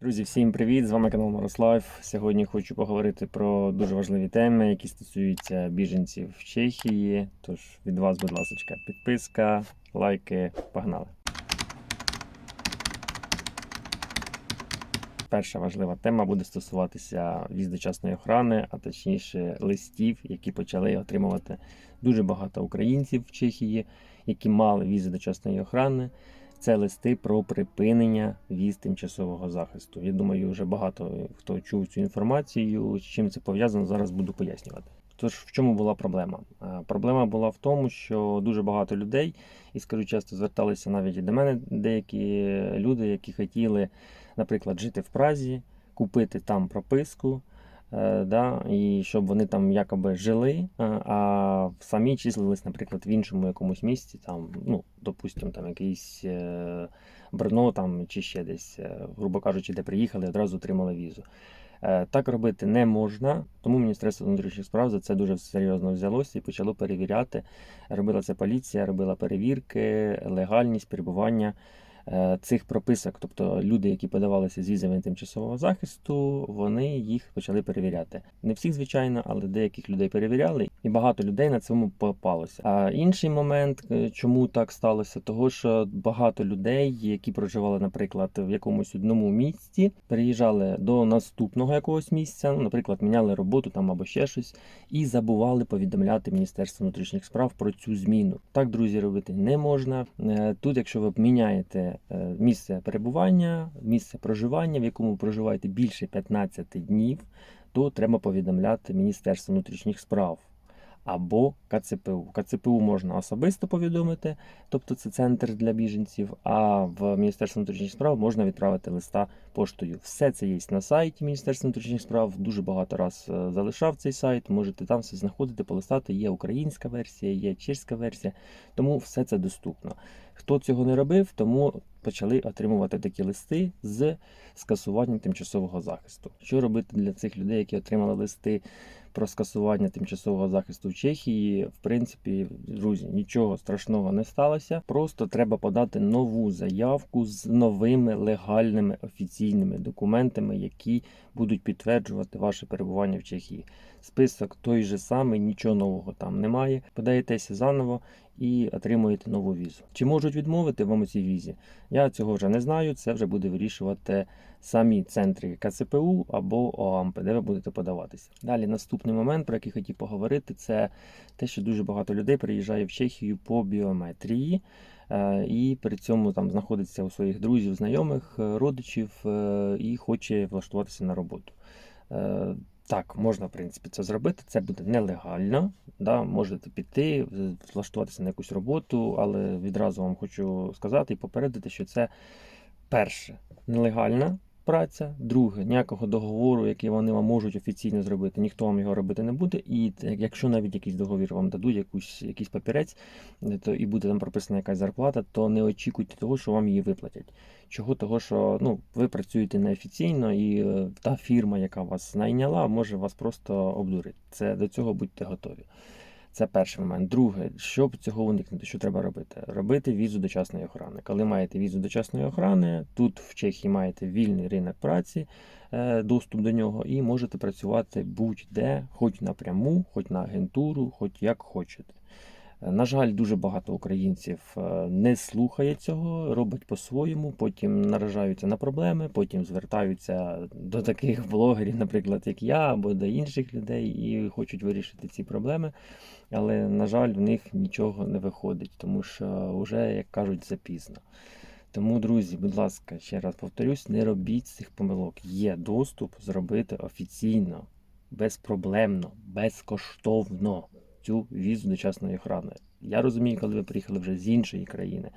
Друзі, всім привіт! З вами канал Мирослав. Сьогодні хочу поговорити про дуже важливі теми, які стосуються біженців в Чехії. Тож від вас, будь ласка, підписка, лайки, погнали. Перша важлива тема буде стосуватися віз дочасної охорони, а точніше листів, які почали отримувати дуже багато українців в Чехії, які мали візи дочасної охорони. Це листи про припинення віз тимчасового захисту. Я думаю, вже багато хто чув цю інформацію. З чим це пов'язано, зараз буду пояснювати. Тож в чому була проблема? Е, Проблема була в тому, що дуже багато людей, і скажу часто зверталися навіть і до мене деякі люди, які хотіли, наприклад, жити в Празі, купити там прописку. Е, Да, і щоб вони там якоби жили, е, а самі числились, наприклад, в іншому якомусь місці, там, ну, допустимо, там якийсь е, Брно там, чи ще десь, грубо кажучи, де приїхали, одразу отримали візу. Так робити не можна, тому Міністерство внутрішніх справ за це дуже серйозно взялося і почало перевіряти. Робила це поліція, робила перевірки, легальність перебування цих прописок. Тобто люди, які подавалися з візами тимчасового захисту, вони їх почали перевіряти. Не всіх, звичайно, але деяких людей перевіряли, і багато людей на цьому попалося. А інший момент, е, чому так сталося, того що багато людей, які проживали, наприклад, в якомусь одному місці, переїжджали до наступного якогось місця, ну, наприклад, міняли роботу там або ще щось, і забували повідомляти Міністерство внутрішніх справ про цю зміну. Так, друзі, робити не можна. Е, Тут, якщо ви міняєте е, місце перебування, місце проживання, в якому проживаєте більше 15 днів, то треба повідомляти Міністерство внутрішніх справ. Або КЦПУ. КЦПУ можна особисто повідомити, тобто це центр для біженців. А в Міністерство внутрішніх справ можна відправити листа поштою. Все це є на сайті Міністерства внутрішніх справ. Дуже багато раз е, залишав цей сайт. Можете там все знаходити, полистати. Є українська версія, є чеська версія, тому все це доступно. Хто цього не робив, тому почали отримувати такі листи з скасуванням тимчасового захисту. Що робити для цих людей, які отримали листи про скасування тимчасового захисту в Чехії? В принципі, друзі, нічого страшного не сталося. Просто треба подати нову заявку з новими легальними офіційними документами, які будуть підтверджувати ваше перебування в Чехії. Список той же самий, нічого нового там немає. Подаєтеся заново і отримуєте нову візу. Чи можуть відмовити вам у цій візі? Я цього вже не знаю. Це вже буде вирішувати самі центри КЦПУ або ОАМП, де ви будете подаватися. Далі наступний момент, про який хотів поговорити, це те, що дуже багато людей приїжджає в Чехію по біометрії. е, І при цьому там знаходиться у своїх друзів, знайомих, е, родичів е, і хоче влаштуватися на роботу. Так, можна, в принципі, це зробити. Це буде нелегально. Да? Можете піти, влаштуватися на якусь роботу, але відразу вам хочу сказати і попередити, що це перше нелегальна праця, друге, ніякого договору, який вони вам можуть офіційно зробити, ніхто вам його робити не буде. І якщо навіть якийсь договір вам дадуть, якусь, якийсь папірець, е, то і буде там прописана якась зарплата, то не очікуйте того, що вам її виплатять. Чого того, що ну, ви працюєте неофіційно, і е, та фірма, яка вас найняла, може вас просто обдурити. Це до цього будьте готові. Це перший момент. Друге, щоб цього уникнути, що треба робити? Робити візу дочасної охорони. Коли маєте візу дочасної охорони, тут в Чехії маєте вільний ринок праці, е, доступ до нього, і можете працювати будь-де, хоч напряму, хоч на агентуру, хоч як хочете. На жаль, дуже багато українців е, не слухає цього, робить по-своєму, потім наражаються на проблеми, потім звертаються до таких блогерів, наприклад, як я, або до інших людей, і хочуть вирішити ці проблеми. Але, на жаль, в них нічого не виходить, тому що вже, як кажуть, запізно. Тому, друзі, будь ласка, ще раз повторюсь, не робіть цих помилок. Є доступ зробити офіційно, безпроблемно, безкоштовно цю візу дочасної охорони. Я розумію, коли ви приїхали вже з іншої країни,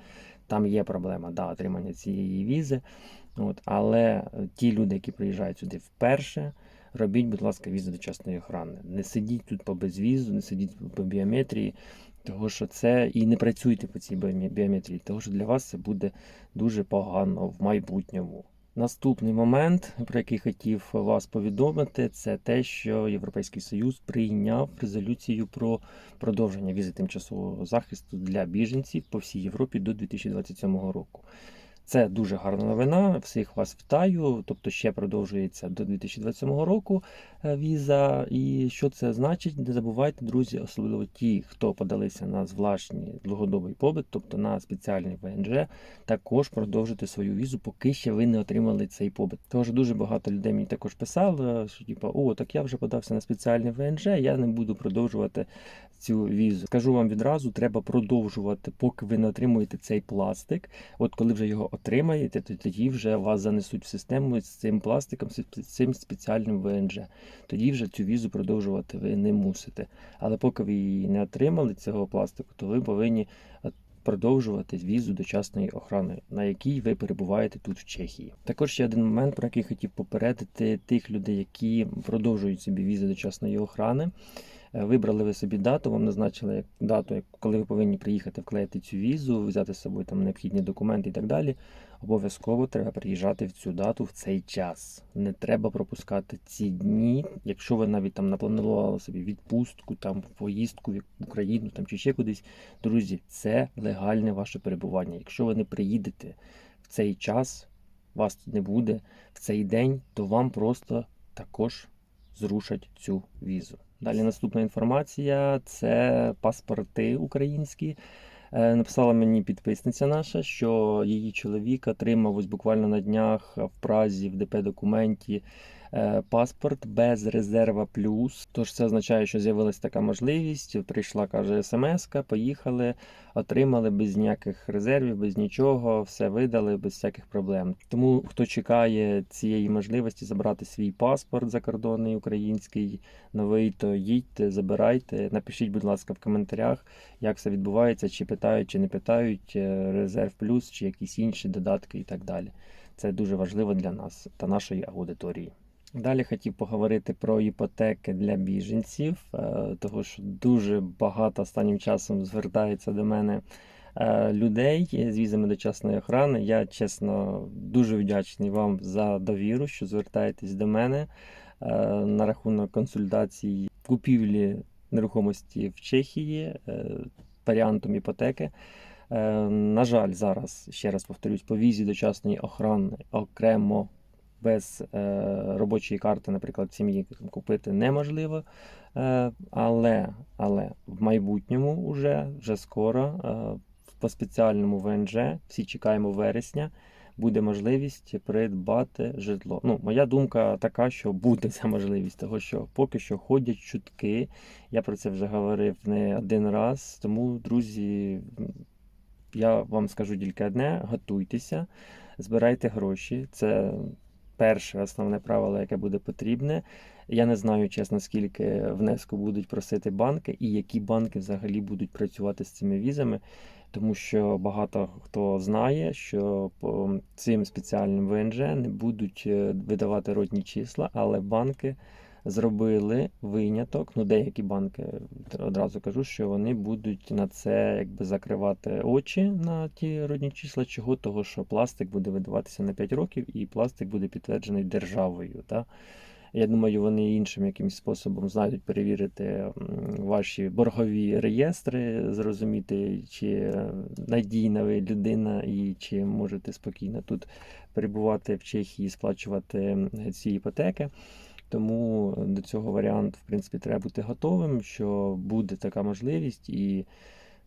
там є проблема да, отримання цієї візи. От, але е, ті люди, які приїжджають сюди вперше, робіть, будь ласка, візу дочасної охорони. Не сидіть тут по безвізу, не сидіть по біометрії, того що це і не працюйте по цій біометрії, того що для вас це буде дуже погано в майбутньому. Наступний момент, про який хотів вас повідомити, це те, що Європейський Союз прийняв резолюцію про продовження візи тимчасового захисту для біженців по всій Європі до 2027 року. Це дуже гарна новина. Всіх вас вітаю. Тобто ще продовжується до 2027 року е, віза. І що це значить? Не забувайте, друзі, особливо ті, хто подалися на власний довгодобий побит, тобто на спеціальний ВНЖ, також продовжити свою візу, поки ще ви не отримали цей побит. Тож дуже багато людей мені також писали, що типу, о, так я вже подався на спеціальний ВНЖ, я не буду продовжувати цю візу. Скажу вам відразу, треба продовжувати, поки ви не отримуєте цей пластик. От коли вже його отримаєте, то тоді вже вас занесуть в систему з цим пластиком, з цим спеціальним ВНЖ. Тоді вже цю візу продовжувати ви не мусите. Але поки ви її не отримали цього пластику, то ви повинні е, продовжувати візу дочасної охорони, на якій ви перебуваєте тут в Чехії. Також ще один момент, про який хотів попередити тих людей, які продовжують собі візи дочасної охорони. Е, Вибрали ви собі дату, вам назначили дату, коли ви повинні приїхати вклеїти цю візу, взяти з собою там необхідні документи і так далі. Обов'язково треба приїжджати в цю дату в цей час. Не треба пропускати ці дні. Якщо ви навіть там напланували собі відпустку, там поїздку в Україну там чи ще кудись. Друзі, це легальне ваше перебування. Якщо ви не приїдете в цей час, вас тут не буде в цей день, то вам просто також зрушать цю візу. Далі наступна інформація це паспорти українські. Е, Написала мені підписниця наша, що її чоловік отримав ось буквально на днях в Празі в ДП документі паспорт без резерва плюс. Тож це означає, що з'явилася така можливість. Прийшла, каже, смс-ка, поїхали, отримали без ніяких резервів, без нічого, все видали без всяких проблем. Тому хто чекає цієї можливості забрати свій паспорт закордонний український, новий, то їдьте, забирайте. Напишіть, будь ласка, в коментарях, як це відбувається, чи питають, чи не питають е, резерв плюс, чи якісь інші додатки і так далі. Це дуже важливо для нас та нашої аудиторії. Далі хотів поговорити про іпотеки для біженців, е, того що дуже багато останнім часом звертається до мене е, людей з візами дочасної охорони. Я чесно дуже вдячний вам за довіру, що звертаєтесь до мене е, на рахунок консультацій купівлі нерухомості в Чехії варіантом іпотеки. На жаль, зараз ще раз повторюсь, по візі дочасної охорони окремо без е, робочої карти, наприклад, сім'ї купити неможливо. Е, але, але в майбутньому вже, вже скоро е, по спеціальному ВНЖ, всі чекаємо вересня, буде можливість придбати житло. Ну, моя думка така, що буде ця можливість, того що поки що ходять чутки. Я про це вже говорив не один раз. Тому, друзі, я вам скажу тільки одне: готуйтеся, збирайте гроші. Це перше основне правило, яке буде потрібне. Я не знаю, чесно, скільки внеску будуть просити банки і які банки взагалі будуть працювати з цими візами. Тому що багато хто знає, що по цим спеціальним ВНЖ не будуть е, видавати родні числа, але банки зробили виняток. Ну, деякі банки одразу кажу, що вони будуть на це якби закривати очі на ті родні числа. Чого? Того, що пластик буде видаватися на 5 років, і пластик буде підтверджений державою. Та? Я думаю, вони іншим якимось способом знайдуть перевірити ваші боргові реєстри, зрозуміти, чи надійна ви людина і чи можете спокійно тут перебувати в Чехії, сплачувати ці іпотеки. Тому до цього варіанту, в принципі, треба бути готовим, що буде така можливість, і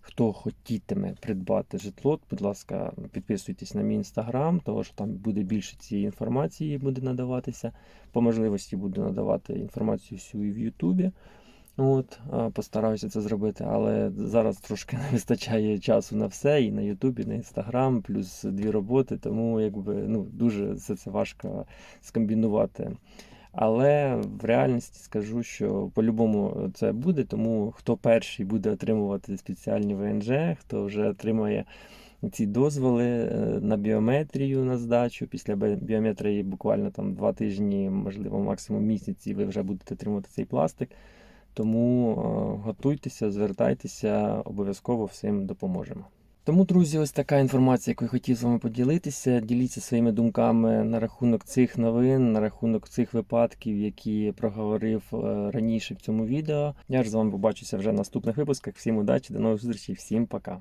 хто хотітиме придбати житло, будь ласка, підписуйтесь на мій інстаграм, тому що там буде більше цієї інформації буде надаватися. По можливості буду надавати інформацію всю і в Ютубі. От, постараюся це зробити, але зараз трошки не вистачає часу на все, і на Ютубі, і на Інстаграм, плюс дві роботи, тому якби ну, дуже все це важко скомбінувати. Але в реальності скажу, що по-любому це буде, тому хто перший буде отримувати спеціальні ВНЖ, хто вже отримає ці дозволи е, на біометрію на здачу. Після біометрії буквально там два тижні, можливо, максимум місяці, ви вже будете отримувати цей пластик. Тому е, готуйтеся, звертайтеся, обов'язково всім допоможемо. Тому, друзі, ось така інформація, яку я хотів з вами поділитися. Діліться своїми думками на рахунок цих новин, на рахунок цих випадків, які проговорив е, раніше в цьому відео. Я ж з вами побачуся вже в наступних випусках. Всім удачі, до нових зустрічей, всім пока.